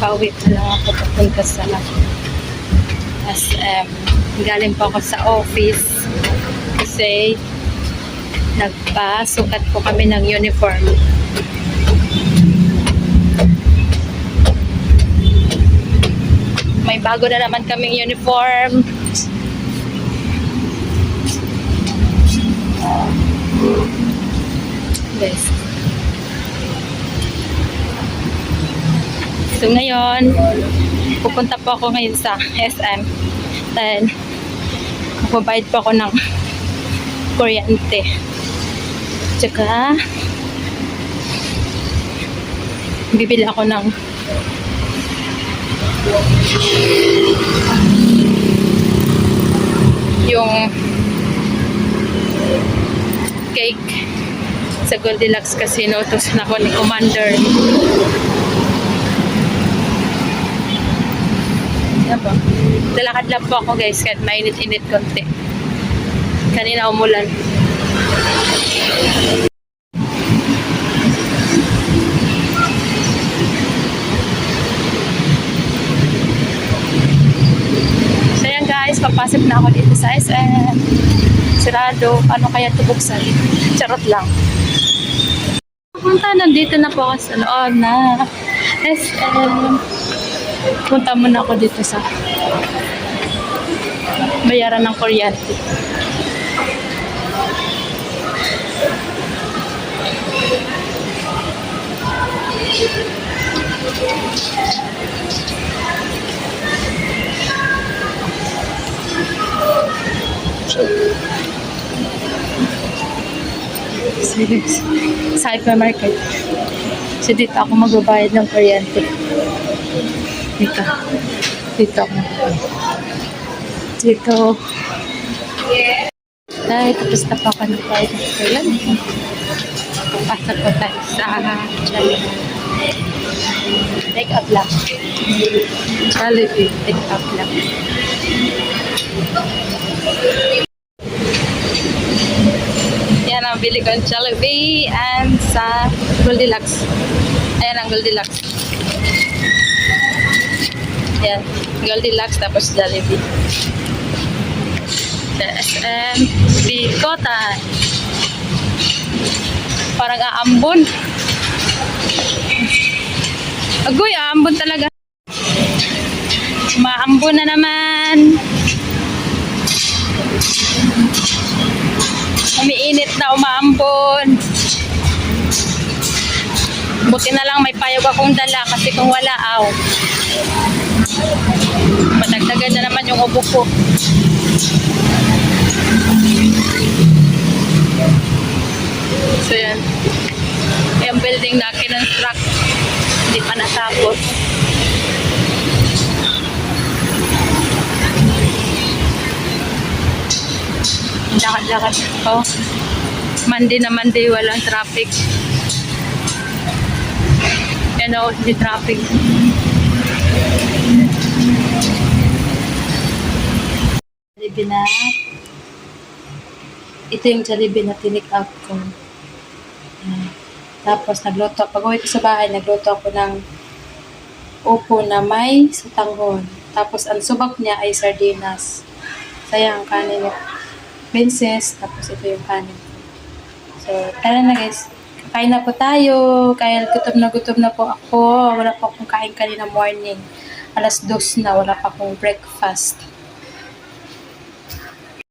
Pauwi pa lang ako papunta sa SM. Galing pa ako sa office kasi nagpasukat po kami ng uniform. May bago na naman kaming uniform. Yes. So ngayon, pupunta po ako ngayon sa SM. Then, magbabayad po ako ng kuryente. Tsaka, bibili ako ng yung cake sa Goldilocks Casino. Tapos na ako ni Commander. Yan po. Lalakad lang po ako guys kahit mainit-init konti. Kanina umulan. So yan guys, papasok na ako dito sa SM. Sirado. Paano kaya ito? Charot lang. Punta, nandito na po ako sa loob na SM. Punta muna ako dito sa bayaran ng kuryente. sa hypermarket. So dito ako magbabayad ng kuryente. Dito. Dito ako. Dito. Dahil tapos na pa ako nagbayad ng kuryente. Papasok ko tayo sa Jollibee. Take up lang. Jollibee. Take up lang. Yan ang bili ko ng Jollibee and sa Goldilocks. Ayan ang Goldilocks. Yan. Goldilocks tapos Jollibee. Sa SM Bikotan. Parang aambon. Agoy, aambon talaga. Maambon na naman. Umiinit na umaambon. Buti na lang may payog akong dala kasi kung wala, aw. Madagdagan na naman yung ubo ko. So yan. Yung building na kinonstruct, hindi pa natapos. Lakad-lakad ko. Monday na Monday, walang traffic. Yan o, di traffic. Jollibee na. Ito yung Jollibee na tinick out ko. Tapos nagluto. Pag uwi ko sa bahay, nagluto ako ng upo na may satanghon. Tapos ang subak niya ay sardinas. Sayang ang kanin niya. Princess, tapos ito yung kanin. So, tara na guys. Kain na po tayo. Kaya gutom na gutom na po ako. Wala pa akong kain kanina morning. Alas dos na, wala pa akong breakfast.